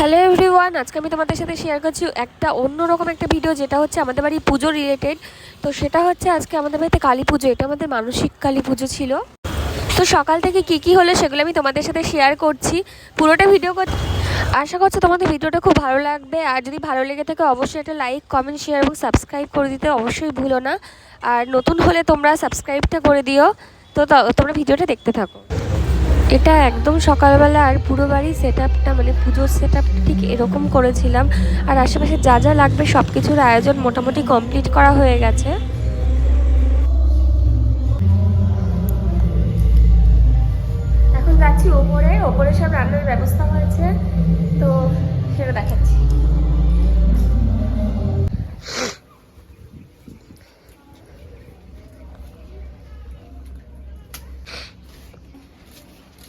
Hello everyone আজকে আমি তোমাদের সাথে শেয়ার করছি একটা অন্যরকম একটা ভিডিও যেটা হচ্ছে আমাদের বাড়ি পুজো রিলেটেড তো সেটা হচ্ছে আজকে আমাদের বাড়িতে কালী পুজো, এটা আমাদের মানসিক কালী পুজো ছিল। তো সকাল থেকে কি কি হলো সেগুলো আমি তোমাদের সাথে শেয়ার করছি। পুরোটা ভিডিও আশা করছি তোমাদের ভিডিওটা খুব ভালো লাগবে। আর যদি ভালো লেগে থাকে অবশ্যই একটা লাইক কমেন্ট শেয়ার এবং সাবস্ক্রাইব করে দিতে অবশ্যই ভুলো না। আর নতুন হলে তোমরা সাবস্ক্রাইবটা করে দিও। ত- তোমরা ভিডিওটা দেখতে থাকো। এটা একদম সকালবেলা আর পুরো বাড়ি সেট আপটা মানে পুজোর সেট আপটা ঠিক এরকম করেছিলাম। আর আশেপাশে যা যা লাগবে সব কিছুর আয়োজন মোটামুটি কমপ্লিট করা হয়ে গেছে।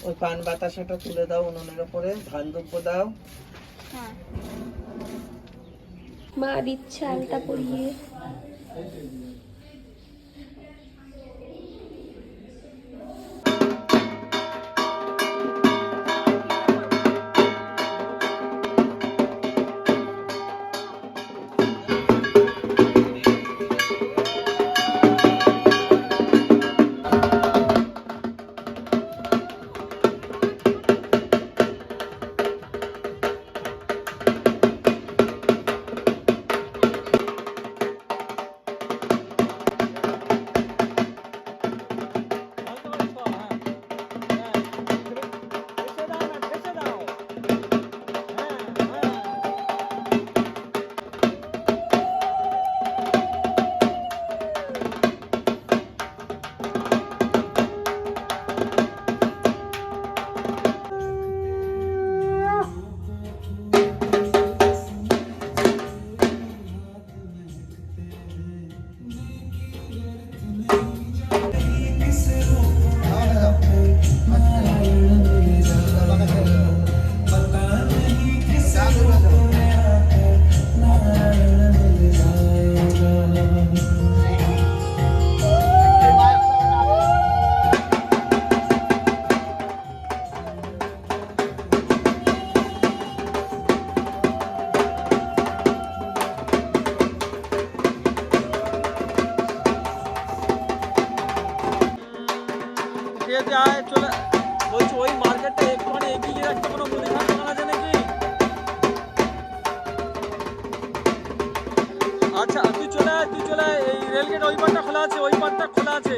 ওই পান বাতাসাটা তুলে দাও উনুনের উপরে ধান দুব্য দাও। মা দিচ্ছে আলতা পরিয়ে। যে যায়, চলে, বলছি ওই মার্কেটে একটুখানি এগিয়ে গিয়ে একটা কোনো মুদিখানা দোকান আছে নাকি? আচ্ছা তুই চলে তুই চলে এই রেলগেট ওই পারটা খোলা আছে, ওই পারটা খোলা আছে।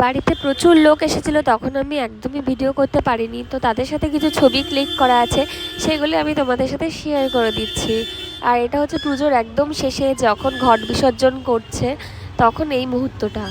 বাড়িতে প্রচুর লোক এসেছিল, তখন আমি একদমই ভিডিও করতে পারিনি। তো তাদের সাথে কিছু ছবি ক্লিক করা আছে, সেগুলি আমি তোমাদের সাথে শেয়ার করে দিচ্ছি। আর এটা হচ্ছে পুজোর একদম শেষে যখন ঘট বিসর্জন করছে, তখন এই মুহূর্তটা।